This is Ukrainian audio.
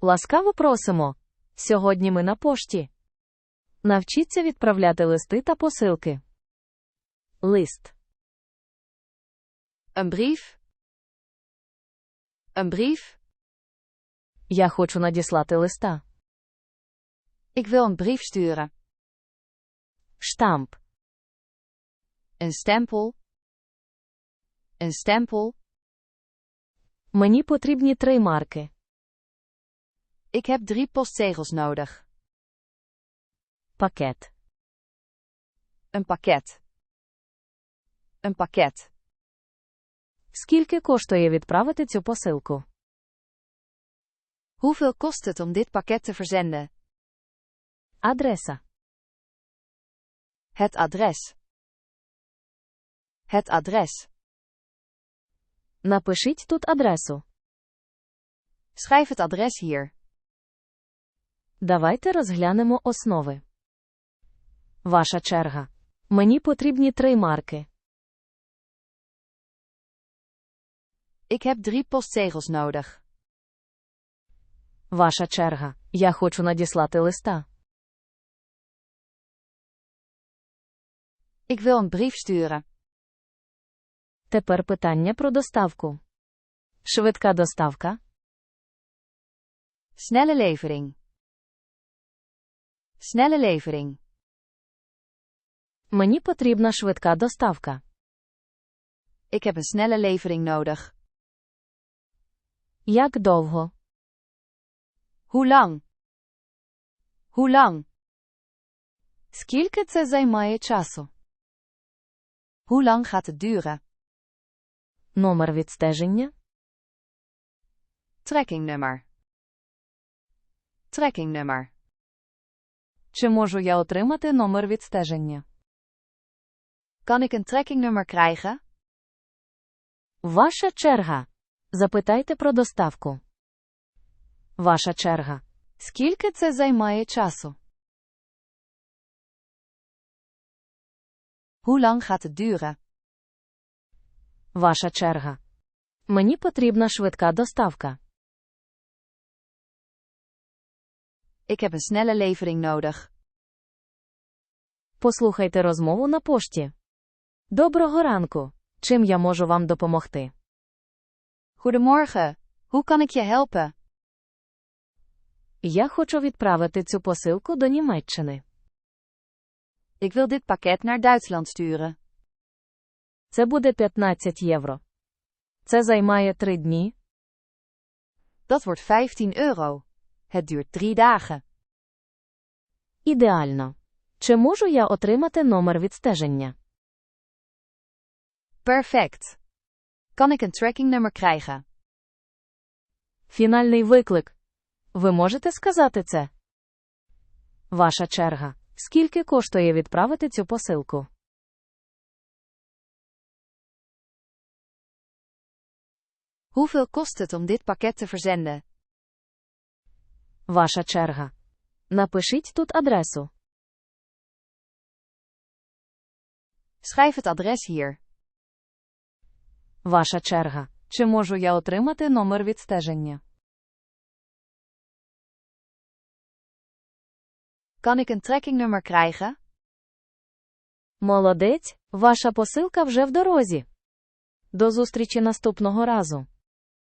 Ласкаво просимо. Сьогодні ми на пошті. Навчіться відправляти листи та посилки. Лист. Brief. Een brief. Я хочу надіслати листа. Ik wil een brief sturen. Штамп. Een stempel. Een stempel. Мені потрібні три марки. Ik heb drie postzegels nodig. Пакет. Een pakket. Een pakket. Скільки коштує відправити цю посилку? Hoeveel kost het om dit pakket te verzenden? Адреса. Het adres. Het adres. Напишіть тут адресу. Schrijf het adres hier. Давайте розглянемо основи. Ваша черга. Мені потрібні три марки. Ik heb drie postzegels nodig. Ваша черга. Я хочу надіслати листа. Ik wil een brief sturen. Тепер питання про доставку. Швидка доставка. Snelle levering. Snelle levering. Мені потрібна швидка доставка. Ik heb een snelle levering nodig. Як довго? Hoe lang? Hoe lang? Скільки це займає часу? Hoe lang gaat het duren? Номер відстеження. Trackingnummer. Trackingnummer. Чи можу я отримати номер відстеження? Kan ik een trackingnummer krijgen? Ваша черга. Запитайте про доставку. Ваша черга. Скільки це займає часу? Hoe lang gaat het duren? Ваша черга. Мені потрібна швидка доставка. Ik heb een snelle levering nodig. Послухайте розмову на пошті. Доброго ранку. Чим я можу вам допомогти? Goedemorgen. Hoe kan ik je helpen? Я хочу відправити цю посилку до Німеччини. Ik wil dit pakket naar Duitsland sturen. Це буде 15 євро. Це займає три дні. Dat wordt 15 euro. Het duurt drie dagen. Ідеально. Чи можу я отримати номер відстеження? Perfect. Kan ik een trackingnummer krijgen? Фінальний виклик. Ви можете сказати це? Ваша черга. Скільки коштує відправити цю посилку? Hoeveel kost het om dit pakket te verzenden? Ваша черга. Напишіть тут адресу. Schrijf het adres hier. Ваша черга. Чи можу я отримати номер відстеження? Kan ik een trackingnummer krijgen? Молодець, ваша посилка вже в дорозі. До зустрічі наступного разу.